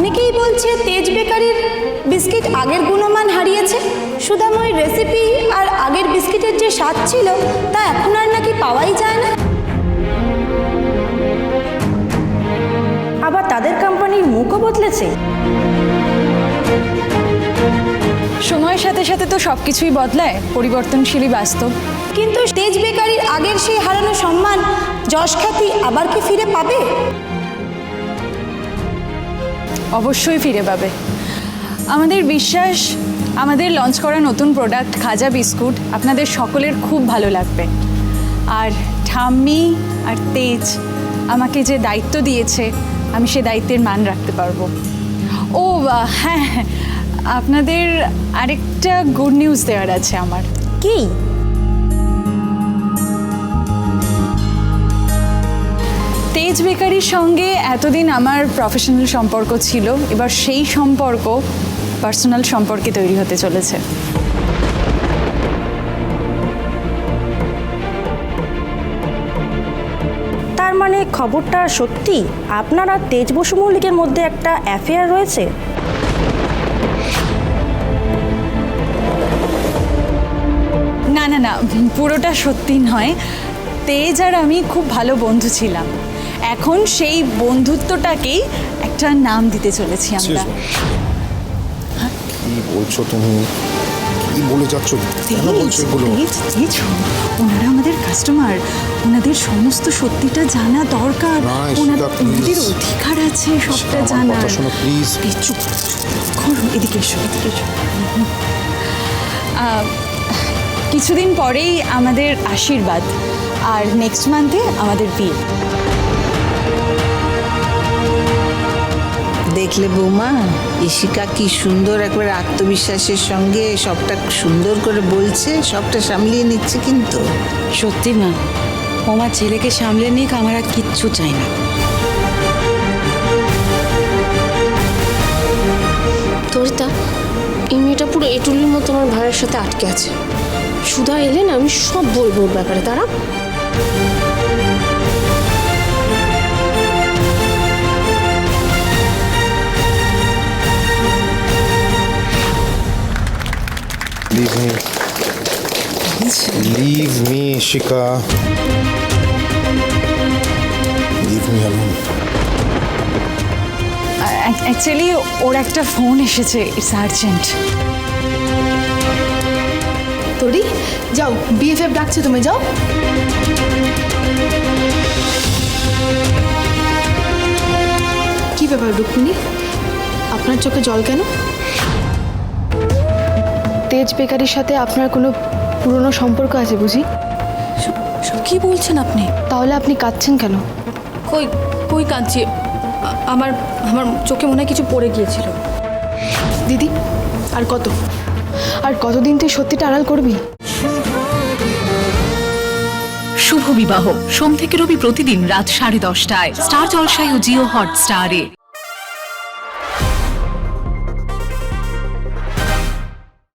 অনেকেই বলছে তেজ বেকারির বিস্কিট আগের গুণমান হারিয়েছে। সুদাময় রেসিপি আর আগের বিস্কিটের যে স্বাদ ছিল তা এখন আর নাকি পাওয়াই যায় না। আবার তাদের কোম্পানির মুখও বদলেছে। সময়ের সাথে সাথে তো সব কিছুই বদলায় পরিবর্তনশীলই বাস্তব। কিন্তু তেজ বেকারির আগের সেই হারানো সম্মান যশ খ্যাতি আবার কি ফিরে পাবে? অবশ্যই ফিরে পাবে। আমাদের বিশ্বাস আমাদের লঞ্চ করা নতুন প্রোডাক্ট খাজা বিস্কুট আপনাদের সকলের খুব ভালো লাগবে। আর ঠাম্মি আর তেজ আমাকে যে দায়িত্ব দিয়েছে আমি সে দায়িত্বের মান রাখতে পারব। ও হ্যাঁ হ্যাঁ, আপনাদের আরেকটা গুড নিউজ দেওয়ার আছে আমার। কি? তেজ বেকারির সঙ্গে এতদিন আমার প্রফেশনাল সম্পর্ক ছিল এবার সেই সম্পর্ক পার্সোনাল সম্পর্কে তৈরি হতে চলেছে। তার মানে খবরটা সত্যি? আপনার আর তেজ বসু মল্লিকের মধ্যে একটা অ্যাফেয়ার রয়েছে? না না না পুরোটা সত্যি নয়। তেজ আর আমি খুব ভালো বন্ধু ছিলাম। এখন সেই বন্ধুত্বটাকেই একটা নাম দিতে চলেছি আমরা। কি বলছো তুমি? কি বলে যাচ্ছ? কেন বলছো এগুলো? ওনারা আমাদের কাস্টমার ওনাদের সমস্ত সত্যিটা জানা দরকার। ওনাদের. অধিকার আছে সবটা আমার জানার। কথা শোনো. এই চুপ করো এদিকে এসো এদিকে এসো। কিছুদিন পরেই আমাদের আশীর্বাদ আর নেক্সট মান্থে আমাদের বিয়ে। দেখলে বৌমা ইশিকা কি সুন্দর একবার আত্মবিশ্বাসের সঙ্গে সবটা সুন্দর করে বলছে সবটা সামলিয়ে নিচ্ছে কিন্তু। সত্যি মা আমার ছেলেকে সামলে নিক আমার আর কিচ্ছু চাই না। তরিতা এই মেয়েটা পুরো এটুলির মতো আমার ভাইয়ের সাথে আটকে আছে। সুধা এলে না আমি সব বলব ওর ব্যাপারে তারা লিভ মি শিকা লিভ মি অ্যালোন অ্যাকচুয়ালি ওর একটা ফোন এসেছে ইটস আর্জেন্ট তোরি যাও বিএফএফ ডাকছে তুমি যাও। কি ব্যাপার রুক্মিণী? আপনার চোখে জল কেন? তেজ বেকারির সাথে আপনার কোনো পুরনো সম্পর্ক আছে বুঝি? কি বলছেন আপনি? তাহলে আপনি কাঁদছেন কেন? কই কই কাঁদছি? আমার আমার চোখে মনে হয় কিছু পড়ে গিয়েছিল। দিদি আর কত? আর কতদিন তুই সত্যিটা আড়াল করবি? শুভ বিবাহ। সোম থেকে রবি প্রতিদিন রাত সাড়ে দশটায়। স্টার জলসায় ও জিও হটস্টারে।